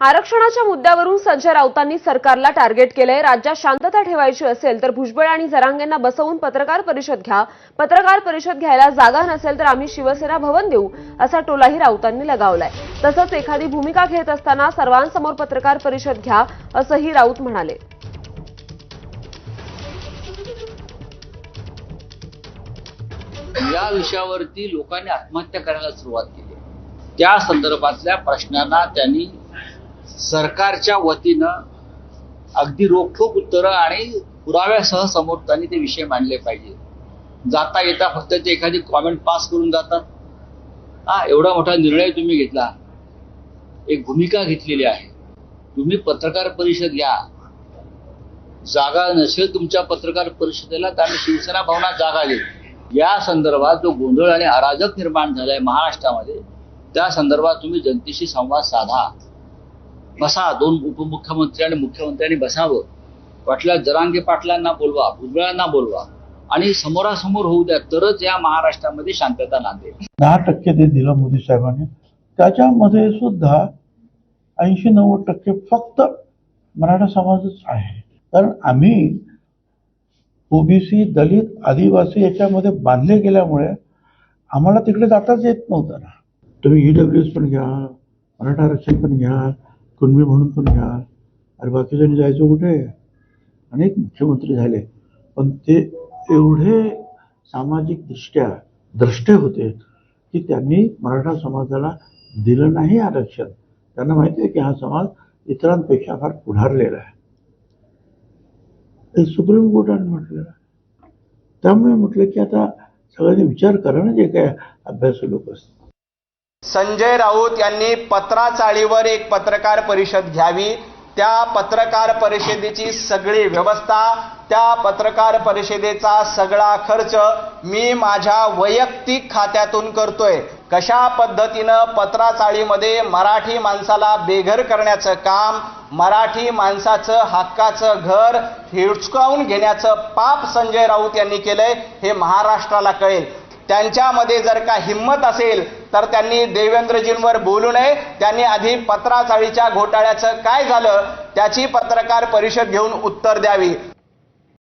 आरक्षणाच्या मुद्द्यावरून संजय राऊतांनी सरकारला टार्गेट केलंय. राज्यात शांतता ठेवायची असेल तर भुजबळ आणि जरांगेंना बसवून पत्रकार परिषद घ्या. पत्रकार परिषद घ्यायला जागा नसेल तर आम्ही शिवसेना भवन देऊ असा टोलाही राऊतांनी लगावलाय. तसंच एखादी भूमिका घेत असताना सर्वांसमोर पत्रकार परिषद घ्या असंही राऊत म्हणाले. या विषयावरती लोकांनी आत्महत्या करायला सुरुवात केली. त्या संदर्भातल्या प्रश्नांना त्यांनी सरकारच्या वतीनं अगदी रोखोक उत्तरं आणि पुराव्यासह समोर त्यांनी ते विषय मांडले पाहिजे. जाता येता फक्त ते एखादी कॉमेंट पास करून जातात. हा एवढा मोठा निर्णय तुम्ही घेतला. एक भूमिका घेतलेली आहे. तुम्ही पत्रकार परिषद घ्या. जागा नसेल तुमच्या पत्रकार परिषदेला तर आम्ही शिवसेना भवनात जागा देऊ या संदर्भात जो गोंधळ आणि अराजक निर्माण झालाय महाराष्ट्रामध्ये त्या संदर्भात तुम्ही जनतेशी संवाद साधा. बसा दोन उपमुख्यमंत्री आणि मुख्यमंत्र्यांनी बसावं. वाटल्या जरांगे पाटलांना बोलवा भुजबळांना बोलवा. आणि समोरासमोर होऊ द्या तरच या महाराष्ट्रामध्ये शांतता नांदेल. दहा टक्के ते दिलं मोदी साहेबांनी. त्याच्यामध्ये सुद्धा ऐंशी नव्वद टक्के फक्त मराठा समाजच आहे. कारण आम्ही ओबीसी दलित आदिवासी याच्यामध्ये बांधले गेल्यामुळे आम्हाला तिकडे जाताच येत नव्हतं ना. तुम्ही ईडब्ल्यू एस पण घ्या मराठा आरक्षण पण घ्या कुणबी म्हणून पण घ्या अरे बाकीच्यांनी जायचं कुठे? अनेक मुख्यमंत्री झाले. पण ते एवढे सामाजिकदृष्ट्या द्रष्टे होते की त्यांनी मराठा समाजाला दिलं नाही आरक्षण. त्यांना माहिती आहे की हा समाज इतरांपेक्षा फार पुढारलेला आहे. हे सुप्रीम कोर्टाने म्हटलेलं त्यामुळे म्हटलं की आता सगळ्यांनी विचार करा ना जे काय अभ्यासू लोक असतात. संजय राऊत यांनी पत्राचाळीवर एक पत्रकार परिषद घ्यावी. त्या पत्रकार परिषदेची सगळी व्यवस्था त्या पत्रकार परिषदेचा सगळा खर्च मी माझ्या वैयक्तिक खात्यातून करतोय. कशा पद्धतीनं पत्राचाळीमध्ये मराठी माणसाला बेघर करण्याचं काम मराठी माणसाचं हक्काचं घर हिचकावून घेण्याचं पाप संजय राऊत यांनी केलंय हे महाराष्ट्राला कळेल. त्यांच्यामध्ये जर का हिंमत असेल तर त्यांनी देवेंद्रजींवर बोलू नये. त्यांनी आधी पत्राचाळीच्या घोटाळ्याचं काय झालं? त्याची पत्रकार परिषद घेऊन उत्तर द्यावी.